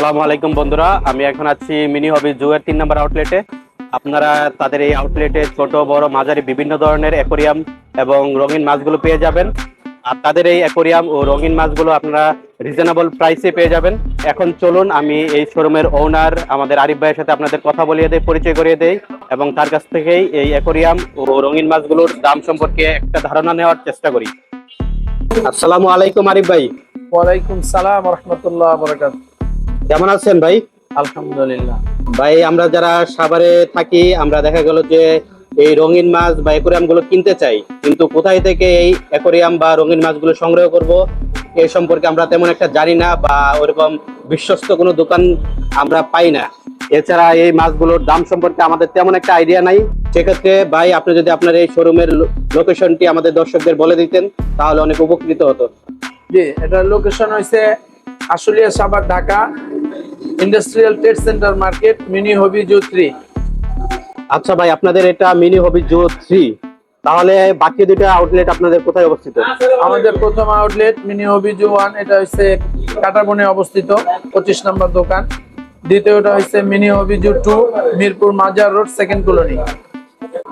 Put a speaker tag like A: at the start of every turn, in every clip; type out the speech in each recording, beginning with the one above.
A: আসসালামু আলাইকুম বন্ধুরা, আমি এখন আছি মিনি হবি জুয়ের তিন নম্বর আউটলেটে আপনারা তাদের এই আউটলেটে ছোট, বড়, মাঝারি, বিভিন্ন ধরনের অ্যাকোরিয়াম এবং রঙিন মাছগুলো পেয়ে যাবেন। আর তাদের এই অ্যাকোরিয়াম ও রঙিন মাছগুলো আপনারা রিজনেবল প্রাইসে পেয়ে যাবেন। এখন চলুন আমি এই শোরুমের ওনার আমাদের আরিফ ভাইয়ের সাথে আপনাদের কথা বলিয়ে দেই, পরিচয় করিয়ে দেই এবং তার কাছ থেকেই এই অ্যাকোরিয়াম ও রঙিন মাছগুলোর দাম সম্পর্কে একটা ধারণা নেওয়ার চেষ্টা করি। আসসালামু আলাইকুম আরিফ ভাই।
B: ওয়ালাইকুম সালাম রহমতুল্লাহ বরকাত
A: কেমন আছেন ভাই?
B: আলহামদুলিল্লাহ।
A: ভাই আমরা যারা সাভারে থাকি আমরা দেখা গেল যে এই রঙিন মাছ বা অ্যাকোরিয়ামগুলো কিনতে চাই। কিন্তু কোথায় থেকে এই অ্যাকোরিয়াম বা রঙিন মাছগুলো সংগ্রহ করব এই সম্পর্কে আমরা তেমন একটা জানি না বা ওরকম বিশ্বস্ত কোনো দোকান আমরা পাই না। এছাড়া এই মাছগুলোর দাম সম্পর্কে আমাদের তেমন একটা আইডিয়া নাই। সেক্ষেত্রে ভাই আপনি যদি আপনার এই শোরুমের লোকেশনটি আমাদের দর্শকদের বলে দিতেন তাহলে অনেক উপকৃত হতো।
B: জি এটা লোকেশন হয়েছে Ashulia Savar Dhaka industrial trade centre market mini hobby zoo three
A: আচ্ছা ভাই আপনাদের এটা মিনি হবি জো থ্রি তাহলে বাকি দুটো আউটলেট আপনাদের কোথায় অবস্থিত?
B: আমাদের প্রথম outlet mini hobby zoo one এটা হচ্ছে কাটাবনে অবস্থিত পঁচিশ নম্বর দোকান। দ্বিতীয়টা হচ্ছে mini hobby zoo two Mirpur Mazar road second colony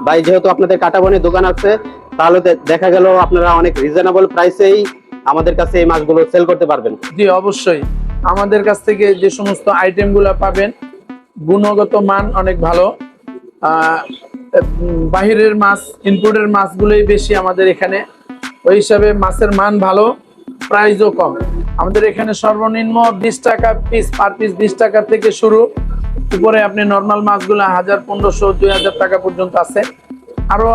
A: ভাই যেহেতু আপনাদের কাটাবনের দোকান আছে তাহলে দেখা গেল আপনারা অনেক রিজনেবল প্রাইসেই আমাদের কাছে এই মাছগুলো সেল করতে পারবেন।
B: জি, অবশ্যই। আমাদের কাছ থেকে যে সমস্ত আইটেমগুলা পাবেন, গুণগত মান অনেক ভালো। বাহিরের মাছ ইনপুটের মাছগুলোই বেশি আমাদের এখানে। ওই হিসাবে মাছের মান ভালো প্রাইসও কম। আমাদের এখানে সর্বনিম্ন বিশ টাকা পিস পার পিস বিশ টাকা থেকে শুরু। উপরে আপনি নর্মাল মাছগুলো হাজার, পনেরোশো, দুই হাজার টাকা পর্যন্ত আছে। আরও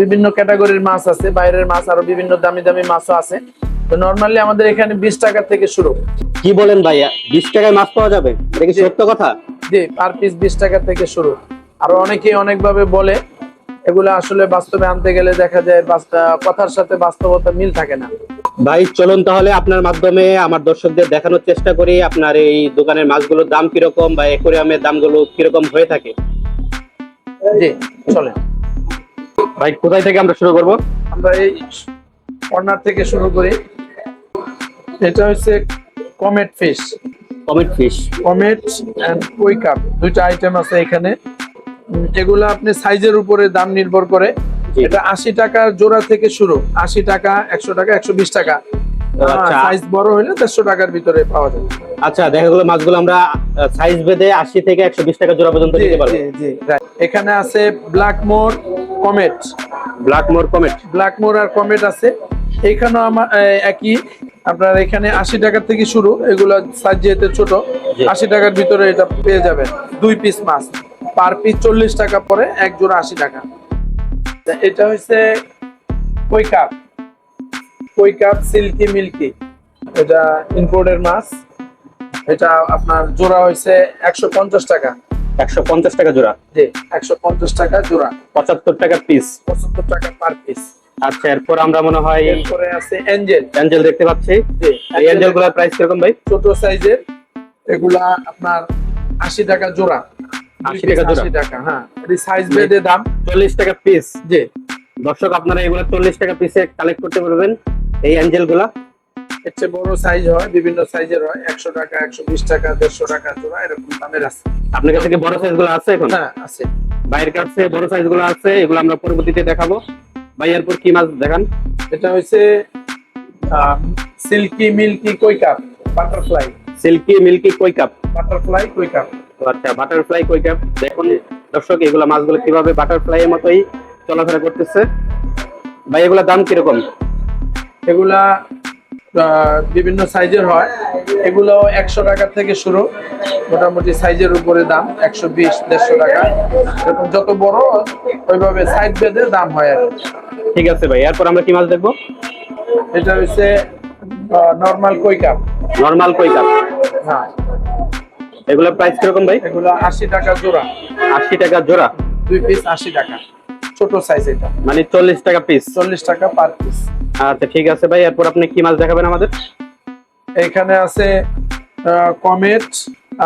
B: বিভিন্ন ক্যাটাগরির মাছ আছে, বাইরের মাছ আরও বিভিন্ন দামি দামি মাছও আছে। তো নর্মালি আমাদের এখানে বিশ টাকা থেকে শুরু।
A: কি বলেন ভাই বিশ টাকায় মাছ পাওয়া যাবে? এটা কি সত্য কথা?
B: জি পার পিস বিশ টাকা থেকে শুরু। আরও অনেকেই অনেকভাবে বলে এগুলো আসলে বাস্তবে আনতে গেলে দেখা যায় কথার সাথে বাস্তবতা মিল থাকে না।
A: ভাই চলুন তাহলে আপনার মাধ্যমে আমার দর্শকদের দেখানোর চেষ্টা করি আপনার এই দোকানের মাছগুলোর দাম কীরকম বা অ্যাকোরিয়ামের দামগুলো কীরকম হয়ে থাকে?
B: জি চলে
A: ভাই কোথায় থেকে আমরা শুরু করব?
B: আমরা এই কর্নার থেকে শুরু করি। এটা হচ্ছে comet fish
A: comet fish
B: comet and koi carp দুইটা আইটেম আছে এখানে। এগুলা আপনি সাইজের উপরে দাম নির্ভর করে। এটা আশি টাকার জোড়া থেকে শুরু। আশি টাকা একশো টাকা একশো বিশ টাকা।
A: আচ্ছা।
B: সাইজ বড় হলে দেড়শো টাকার ভিতরে পাওয়া যায়।
A: আচ্ছা দেখা গেলো মাছগুলো আমরা সাইজ ভেদে আশি থেকে একশো বিশ টাকা জোড়া পর্যন্ত নিতে পারব।
B: জি, জি, এখানে আছে black moor comet
A: black moor comet
B: black moor আর কমেট আছে। এখানেও আমার একই। আপনার এখানে আশি টাকা থেকে শুরু। এগুলো সাইজ যেহেতু ছোট আশি টাকার ভিতরে এটা পেয়ে যাবেন। দুই পিস মাছ। পার পিস চল্লিশ টাকা পরে এক জোড়া আশি টাকা। এটা হচ্ছে কই কাপ কই কাপ সিল্কি মিল্কি এটা ইম্পোর্টের মাছ। এটা আপনার জোড়া হয়েছে একশো পঞ্চাশ টাকা।
A: একশো পঞ্চাশ টাকা জোড়া।
B: জি একশো পঞ্চাশ টাকা জোড়া।
A: পঁচাত্তর টাকা পিস
B: পঁচাত্তর টাকা পার পিস
A: আচ্ছা এরপর আমরা মনে হয়
B: এরপরে আছে এঞ্জেল
A: অ্যাঞ্জেল দেখতে পাচ্ছি। এই অ্যাঞ্জেলগুলোর প্রাইস কীরকম ভাই?
B: ছোট সাইজের এগুলা আপনার আশি টাকা জোড়া।
A: 80 টাকা জোড়া?
B: টাকা হ্যাঁ। সাইজ বেঁধে দাম।
A: চল্লিশ টাকা পিস
B: জি।
A: দর্শক আপনারা এগুলো চল্লিশ টাকা পিসে কালেক্ট করতে পারবেন এই অ্যাঞ্জেলগুলা
B: এর চেয়ে বড় সাইজ হয় বিভিন্ন সাইজের হয়। একশো টাকা একশো বিশ টাকা দেড়শো টাকা জোড়া এরকম দামের আছে।
A: আপনার কাছে কি বড় সাইজগুলো আছে এখন?
B: হ্যাঁ আছে।
A: বাইরের কাছে বড় সাইজগুলো আছে এগুলো আমরা পরবর্তীতে দেখাবো। ভাই এরপর কি মাছ দেখান?
B: এটা হচ্ছে silky milky koi carp butterfly.
A: Silky milky koi carp?
B: Butterfly koi carp.
A: আচ্ছা বাটারফ্লাই কই কাপ? দেখুন দর্শক এগুলো মাছগুলো কীভাবে বাটারফ্লাই এর মতোই চলাফেরা করতেছে। ভাই এগুলা দাম কীরকম?
B: এগুলা বিভিন্ন সাইজের হয় এগুলো একশো টাকা থেকে শুরু। মোটামুটি সাইজের উপরে দাম একশো বিশ দেড়শো টাকা। যত বড় ওইভাবে সাইজ বেঁধে দাম হয় আর
A: ঠিক আছে ভাই এরপর আমরা কি মাছ দেখব?
B: এটা হচ্ছে নর্মাল কই কাপ
A: নর্মাল কই কাপ
B: হ্যাঁ।
A: এগুলোর প্রাইস কীরকম ভাই?
B: এগুলো আশি টাকা জোড়া।
A: আশি টাকা জোড়া।
B: দুই পিস আশি টাকা। ছোট সাইজ এটা।
A: মানে চল্লিশ টাকা পিস
B: চল্লিশ টাকা পার পিস
A: আচ্ছা ঠিক আছে ভাই এরপর আপনি কি মাছ দেখাবেন আমাদের?
B: এখানে আছে কমেট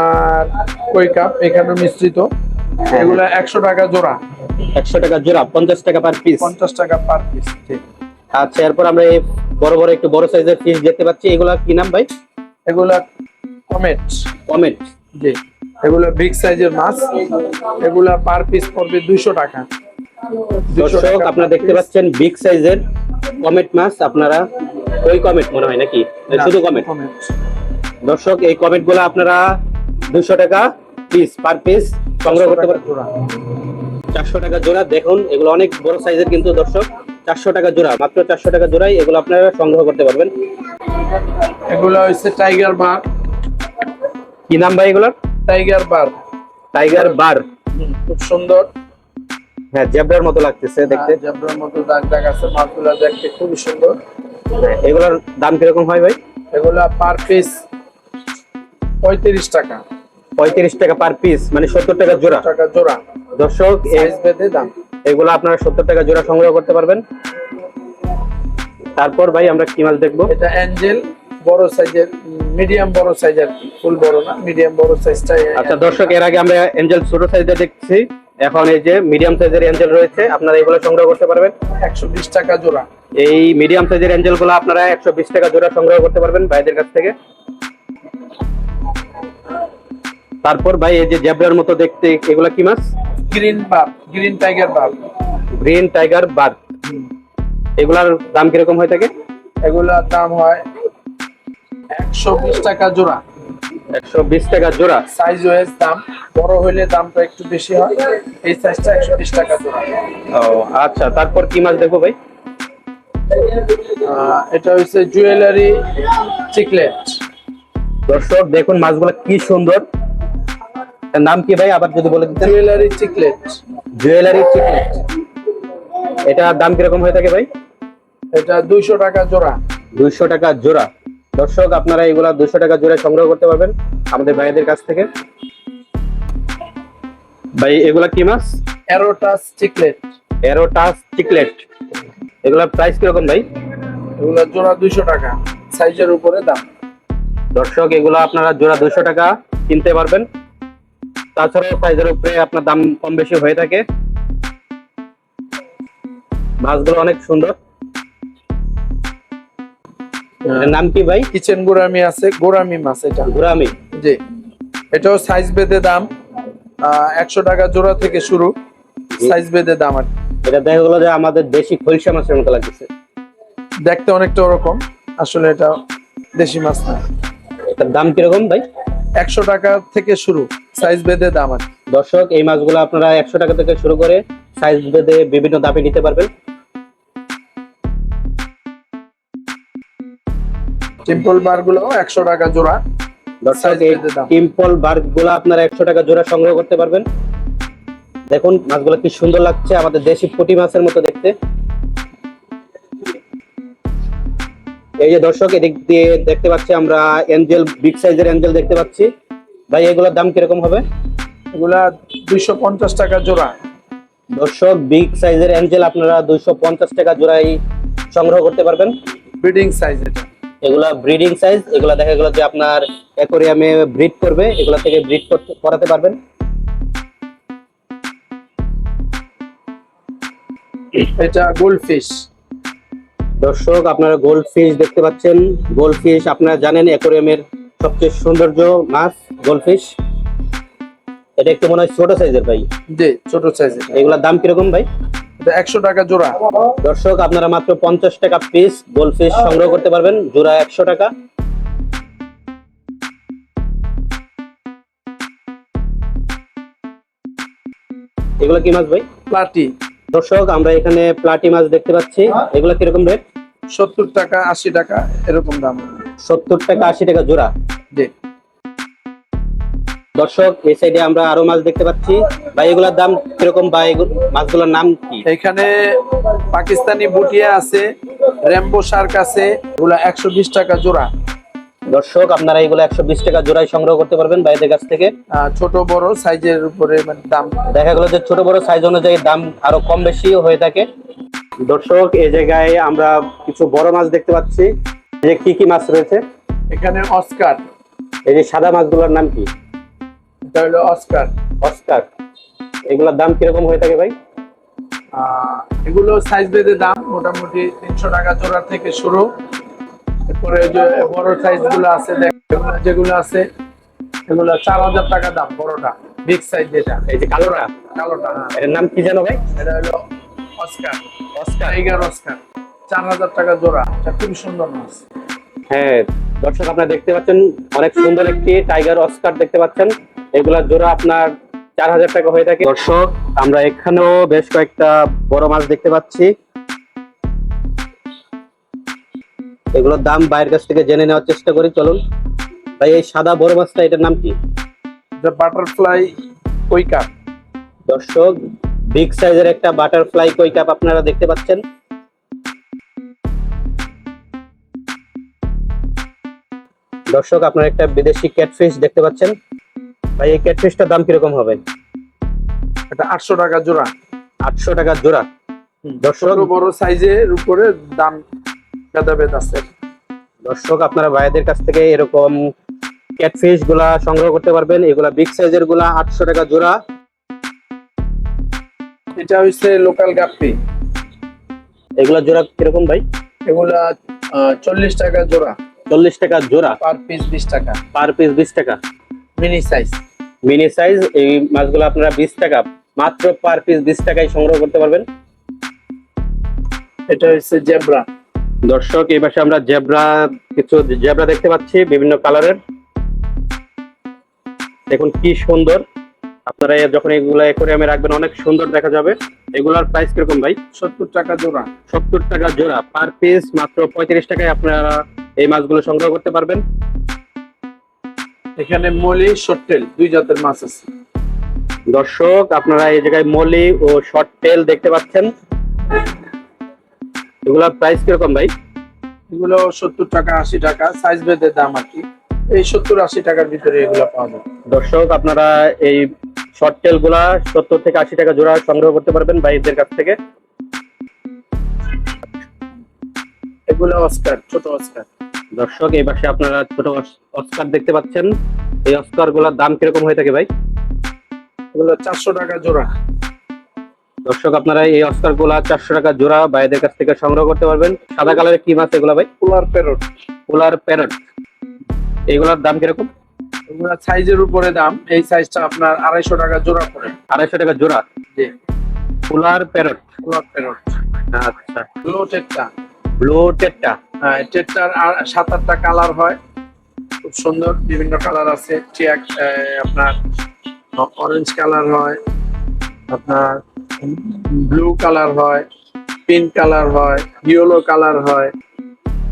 B: আর কই কাপ এখানে মিশ্রিত। এগুলো একশো টাকা জোড়া।
A: একশো টাকা জোড়া পঞ্চাশ টাকা পার পিস
B: পঞ্চাশ টাকা পার পিস ঠিক।
A: আচ্ছা এরপর আমরা এই বড় বড় একটু বড় সাইজের পিস দেখতে পাচ্ছি। এগুলা কি নাম ভাই?
B: এগুলা কমেট
A: কমেট
B: জি এগুলো বিগ সাইজের মাছ। এগুলা পার পিস পড়বে দুইশো টাকা। 200
A: দর্শক আপনারা দেখতে পাচ্ছেন বিগ সাইজের কমেট মাছ। আপনারা ওই কমেট মনে হয় নাকি? শুধু কমেট। দর্শক এই কমেটগুলো আপনারা দুশো টাকা পিস পার পিস সংগ্রহ করতে পারেন। চারশো টাকা জোড়া। দেখুন এগুলো অনেক বড় সাইজের কিন্তু দর্শক। চারশো টাকা জোড়া মাত্র চারশো টাকা জোড়াই এগুলো আপনারা সংগ্রহ করতে পারবেন।
B: এগুলো হচ্ছে টাইগার বার।
A: কি নাম ভাই এগুলোর?
B: Tiger barb.
A: Tiger barb.
B: খুব সুন্দর।
A: হ্যাঁ জেব্রার মতো লাগতেছে দেখতে।
B: জেব্রার মতো দাগ দাগ আছে মাছগুলো দেখতে খুবই সুন্দর।
A: হ্যাঁ, এগুলোর দাম কীরকম হয় ভাই?
B: এগুলা পার পিস পঁয়ত্রিশ টাকা।
A: পঁয়ত্রিশ টাকা পার পিস মানে সত্তর টাকা জোড়া।
B: টাকা জোড়া।
A: দর্শক
B: বেঁধে দাম।
A: এগুলো আপনারা সত্তর টাকা জোড়া সংগ্রহ করতে পারবেন। তারপর ভাই আমরা কি মাছ দেখব?
B: এটা অ্যাঞ্জেল বড় সাইজের মিডিয়াম বড় সাইজ আর কি ফুল বড় না মিডিয়াম বড় সাইজটাই
A: আচ্ছা দর্শক এর আগে আমরা এঞ্জেল ছোট সাইজটা দেখছি। এখন এই যে মিডিয়াম সাইজের এঞ্জেল রয়েছে আপনারা এগুলো সংগ্রহ করতে পারবেন।
B: একশো বিশ টাকা জোড়া।
A: এই মিডিয়াম সাইজের এঞ্জেলগুলো আপনারা একশো বিশ টাকা জোড়া সংগ্রহ করতে পারবেন ভাইদের কাছ থেকে। তারপর ভাই এই যে জেব্রার মতো দেখতে এগুলা কি মাছ?
B: Green barb green tiger barb
A: green tiger বাদ এগুলার দাম কীরকম হয়ে থাকে?
B: এগুলার দাম হয় একশো বিশ টাকা জোড়া।
A: একশো বিশ টাকা জোড়া।
B: সাইজ ওয়েজ দাম বড় হইলে দামটা একটু বেশি হয়। এই সাইজটা একশো বিশ টাকা জোড়া।
A: ও আচ্ছা তারপর কি মাছ দেখব ভাই?
B: এটা হচ্ছে জুয়েলারি চিকলেট
A: দর্শক দেখুন মাছগুলো কি সুন্দর। নাম কি ভাই? আবার যদি বলে দিতেন।
B: জুয়েলারি চিকলেট
A: জুয়েলারি চিকলেট এটার দাম কীরকম হয়ে থাকে ভাই?
B: এটা দুইশো টাকা জোড়া।
A: দুইশো টাকা জোড়া। দর্শক আপনারা এগুলা দুইশো টাকা জোড়া সংগ্রহ করতে পারবেন আমাদের ভাইদের কাছ থেকে। ভাই এগুলা কি মাছ?
B: অ্যারোটাস চিকলেট
A: এরোটাস চিকলেট এগুলার প্রাইস কীরকম ভাই?
B: এগুলা জোড়া দুইশো টাকা। সাইজের উপরে দাম।
A: দর্শক এগুলো আপনারা জোড়া দুশো টাকা কিনতে পারবেন। তাছাড়াও সাইজের উপরে আপনার দাম কম বেশি হয়ে থাকে। মাছগুলো অনেক সুন্দর। নাম কি ভাই?
B: কিচেন গোরামি আছে গোরামি মাছ এটা।
A: ঘুরামি
B: জি। এটাও সাইজ বেঁধে দাম একশো টাকা জোড়া থেকে শুরু সাইজ বেঁধে দাম আর
A: এটা দেখা গেলো যে আমাদের দেশি খলসা মাছের মতো লাগতেছে।
B: দেখতে অনেকটা ওরকম আসলে এটা দেশি মাছ না।
A: এটার দাম কীরকম ভাই?
B: একশো টাকা থেকে শুরু সাইজ বেঁধে দাম আর
A: দর্শক এই মাছগুলো আপনারা একশো টাকা থেকে শুরু করে সাইজ ভেদে বিভিন্ন দামে নিতে পারবেন।
B: টেম্পল বারগুলো একশো টাকা জোড়া।
A: দর্শক এই। টিম্পল বার্গগুলো আপনারা একশো টাকা জোড়া সংগ্রহ করতে পারবেন। দেখুন মাছগুলো কি সুন্দর লাগছে আমাদের দেশি পুঁটি মাছের মতো দেখতে। এই যে দর্শক এদিক দিয়ে দেখতে পাচ্ছি আমরা এঞ্জেল বিগ সাইজের এঞ্জেল দেখতে পাচ্ছি। ভাই এগুলোর দাম কীরকম হবে?
B: এগুলা দুইশো পঞ্চাশ টাকা জোড়া।
A: দর্শক বিগ সাইজের এঞ্জেল আপনারা দুইশো পঞ্চাশ টাকা জোড়াই সংগ্রহ করতে পারবেন।
B: ব্রিডিং সাইজ এটা।
A: এগুলা ব্রিডিং সাইজ এগুলা দেখা গেল যে আপনার অ্যাকোরিয়ামে ব্রিড করবে এগুলা থেকে ব্রিড করাতে পারবেন।
B: এটা গোল্ড ফিশ
A: দর্শক আপনারা গোল্ড ফিশ দেখতে পাচ্ছেন। গোল্ড ফিশ আপনারা জানেন অ্যাকোরিয়ামের সবচেয়ে সৌন্দর্য মাছ গোল্ড ফিশ এটা একটু মনে হয় ছোট সাইজের ভাই।
B: জি ছোট সাইজের
A: এগুলার দাম কীরকম ভাই?
B: একশো টাকা জোড়া।
A: দর্শক আপনারা মাত্র পঞ্চাশ টাকা পিস গোল্ড ফিশ সংগ্রহ করতে পারবেন। জোড়া একশো টাকা। এগুলো কি মাছ ভাই?
B: প্লাটি।
A: দর্শক আমরা এখানে প্লাটি মাছ দেখতে পাচ্ছি। এগুলো কীরকম রেট
B: সত্তর টাকা আশি টাকা এরকম দাম।
A: সত্তর টাকা আশি টাকা জোড়া। দর্শক এই সাইডে আমরা আরও মাছ দেখতে পাচ্ছি। ভাই এগুলোর দাম কীরকম? এগু- মাছগুলোর নাম কি?
B: এখানে পাকিস্তানি বুটিয়া আছে র্যাম্বো শার্ক আছে এগুলা একশো বিশ টাকা জোড়া।
A: দর্শক আপনারা এগুলো একশো বিশ টাকা জোড়ায় সংগ্রহ করতে পারবেন বাইরের কাছ থেকে।
B: ছোট বড় সাইজের উপরে মানে দাম।
A: দেখা গেল যে ছোট বড় সাইজ অনুযায়ী দাম আরও কম বেশি হয়ে থাকে। দর্শক এই জায়গায় আমরা কিছু বড় মাছ দেখতে পাচ্ছি। যে কি কি মাছ রয়েছে?
B: এখানে অস্কার।
A: এই যে সাদা মাছগুলোর নাম কি?
B: এটা হলো অস্কার
A: অস্কার এগুলোর দাম কীরকম হয়ে থাকে ভাই?
B: এগুলো সাইজ বেঁধে দাম মোটামুটি তিনশো টাকা জোড়া থেকে শুরু। এরপরে যে বড় সাইজগুলো আছে দেখেন যেগুলো আছে এগুলো চার হাজার টাকা দাম বড়টা বিগ সাইজ যেটা।
A: এই যে কালোটা?
B: কালোটা হ্যাঁ।
A: এর নাম কি জানো ভাই?
B: এটা হলো অস্কার অস্কার টাইগার অস্কার চার হাজার টাকা জোড়া এটা খুবই সুন্দর মাছ।
A: হ্যাঁ দর্শক আপনারা দেখতে পাচ্ছেন অনেক সুন্দর একটি টাইগার অস্কার দেখতে পাচ্ছেন। এগুলা জোড়া আপনার চার হাজার টাকা হয়ে থাকে। দর্শক আমরা এখানেও বেশ কয়েকটা বড় মাছ দেখতে পাচ্ছি। এগুলোর দাম বাইরের কাছ থেকে জেনে নেওয়ার চেষ্টা করি চলুন। ভাই এই সাদা বড় মাছটা এটার নাম কি?
B: বাটারফ্লাই কৈকা
A: দর্শক বিগ সাইজের একটা বাটারফ্লাই কই কাপ আপনারা দেখতে পাচ্ছেন। দর্শক আপনারা একটা বিদেশি ক্যাটফিশ দেখতে পাচ্ছেন। ভাই এই ক্যাটফিশটার দাম কীরকম হবে?
B: এটা আটশো টাকা জোড়া।
A: আটশো টাকা জোড়া। দর্শক
B: বড় সাইজের উপরে দাম ভেদাভেদ আছে।
A: দর্শক আপনারা ভাইদের কাছ থেকে এরকম ক্যাটফিশগুলা সংগ্রহ করতে পারবেন। এগুলা বিগ সাইজেরগুলা আটশো টাকা জোড়া।
B: এটা হচ্ছে লোকাল গাপ্পি।
A: এগুলা জোড়া কীরকম ভাই?
B: এগুলা চল্লিশ টাকা জোড়া।
A: চল্লিশ টাকা জোড়া।
B: পার পিস বিশ টাকা।
A: পার পিস বিশ টাকা।
B: মিনি সাইজ
A: মিনি সাইজ এই মাছগুলো আপনারা বিশ টাকা মাত্র পার পিস বিশ টাকায় সংগ্রহ করতে পারবেন।
B: এটা হচ্ছে জেব্রা।
A: দর্শক এই পাশে আমরা জেব্রা কিছু জেব্রা দেখতে পাচ্ছি বিভিন্ন কালারের। দেখুন কি সুন্দর। আপনারা যখন এগুলা অ্যাকোরিয়ামে রাখবেন অনেক সুন্দর দেখা যাবে। এগুলার প্রাইস কীরকম ভাই?
B: সত্তর টাকা জোড়া।
A: সত্তর টাকা জোড়া পার পিস মাত্র পঁয়ত্রিশ টাকায় আপনারা এই মাছগুলো সংগ্রহ করতে পারবেন।
B: এখানে মলি শর্টেল দুই জাতের মাছ আছে।
A: দর্শক আপনারা এই জায়গায় মলি ও শর্ট টেল দেখতে পাচ্ছেন। এগুলার প্রাইস কীরকম ভাই?
B: এগুলো সত্তর টাকা আশি টাকা সাইজ ভেদে দাম আর কি। এই সত্তর আশি টাকার ভিতরে এগুলো পাওয়া যায়।
A: দর্শক আপনারা এই শর্ট টেলগুলা সত্তর থেকে আশি টাকা জোড়া সংগ্রহ করতে পারবেন ভাইদের কাছ থেকে।
B: এগুলো অস্কার ছোট অস্কার
A: দর্শক এই পাশে আপনারা ছোট অস- অস্কার দেখতে পাচ্ছেন। এই অস্কারগুলার দাম কীরকম হয়ে থাকে ভাই?
B: এগুলো চারশো টাকা জোড়া।
A: দর্শক আপনারা এই অস্কারগুলা চারশো টাকা জোড়া ভাইদের কাছ থেকে সংগ্রহ করতে পারবেন। সাদা কালারের কি মাছ এগুলা ভাই?
B: Polar parrot.
A: Polar parrot. এগুলার দাম কীরকম?
B: এগুলো সাইজের উপরে দাম। এই সাইজটা আপনার আড়াইশো টাকা জোড়া পড়ে।
A: আড়াইশো টাকা জোড়া?
B: জি।
A: Polar parrot.
B: Polar parrot.
A: আচ্ছা।
B: লো টেটটা।
A: ব্লু টেটটা।
B: আর সাত আটটা কালার হয়। খুব সুন্দর বিভিন্ন কালার আছে। চেক আপনার অরেঞ্জ কালার হয় আপনার ব্লু কালার হয় পিঙ্ক কালার হয় ইয়েলো কালার হয়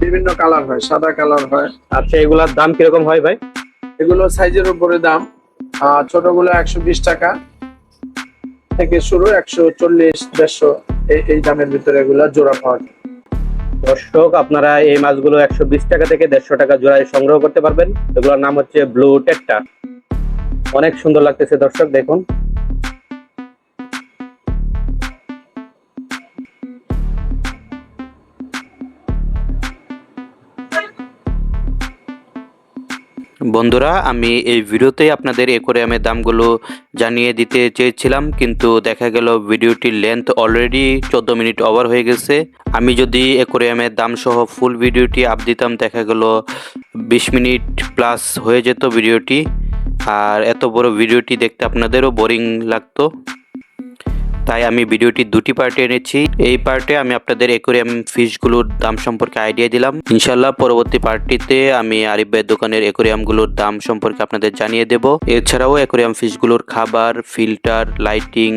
B: বিভিন্ন কালার হয় সাদা কালার হয়।
A: আচ্ছা এগুলার দাম কীরকম হয় ভাই?
B: এগুলো সাইজের উপরে দাম। আহ, ছোটগুলো একশো বিশ টাকা থেকে শুরু একশো চল্লিশ দেড়শো এই দামের ভিতরে এগুলো জোড়া পাওয়া যায়।
A: দর্শক, আপনারা এই মাছগুলো একশো বিশ টাকা থেকে দেড়শো টাকা জোড়ায় সংগ্রহ করতে পারবেন। এগুলোর নাম হচ্ছে ব্লু টেকটা অনেক সুন্দর লাগতেছে দর্শক, দেখুন।
C: বন্ধুরা, আমি এই ভিডিওতেই আপনাদের অ্যাকোরিয়ামের দামগুলো জানিয়ে দিতে চেয়েছিলাম, কিন্তু দেখা গেল ভিডিওটির লেন্থ অলরেডি চোদ্দ মিনিট ওভার হয়ে গেছে। আমি যদি অ্যাকোরিয়ামের দাম সহ ফুল ভিডিওটি আপ দিতাম, দেখা গেল বিশ মিনিট প্লাস হয়ে যেত ভিডিওটি। আর এত বড় ভিডিওটি দেখতে আপনাদেরও বোরিং লাগতো। তাই আমি ভিডিওটি দুটি পার্টে এনেছি। এই পার্টে আমি আপনাদের একুরিয়াম ফিশগুলোর দাম সম্পর্কে আইডিয়া দিলাম। ইনশাল্লাহ পরবর্তী পার্টিতে আমি আরিফ ভাইয়ের দোকানের একুরিয়ামগুলোর দাম সম্পর্কে আপনাদের জানিয়ে দেব। এছাড়াও একুরিয়াম ফিশগুলোর খাবার ফিল্টার লাইটিং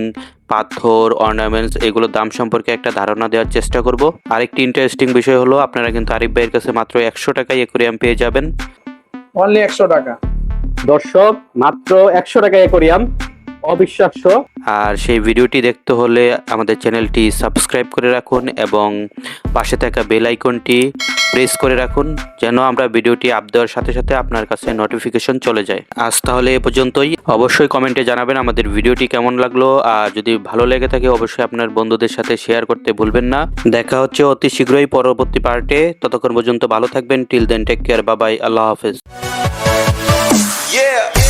C: পাথর অর্নামেন্টস এগুলোর দাম সম্পর্কে একটা ধারণা দেওয়ার চেষ্টা করব। আরেকটি ইন্টারেস্টিং বিষয় হলো আপনারা কিন্তু আরিফ ভাইয়ের কাছে মাত্র একশো টাকায় একুরিয়াম পেয়ে যাবেন।
B: অনলি একশো টাকা।
A: দর্শক মাত্র একশো টাকা অ্যাকোরিয়াম। অবিশ্বাস্য।
C: আর সেই ভিডিওটি দেখতে হলে আমাদের চ্যানেলটি সাবস্ক্রাইব করে রাখুন এবং পাশে থাকা বেল আইকনটি প্রেস করে রাখুন যেন আমরা ভিডিওটি আপ দেওয়ার সাথে সাথে আপনার কাছে নোটিফিকেশন চলে যায়। আজ তাহলে এ পর্যন্তই। অবশ্যই কমেন্টে জানাবেন আমাদের ভিডিওটি কেমন লাগল। আর যদি ভালো লেগে থাকে অবশ্যই আপনার বন্ধুদের সাথে শেয়ার করতে ভুলবেন না। দেখা হচ্ছে অতি শীঘ্রই পরবর্তী পার্টে ততক্ষণ পর্যন্ত ভালো থাকবেন। টিল দেন টেক কেয়ার বাবাই আল্লাহ হাফেজ।
D: Yeah.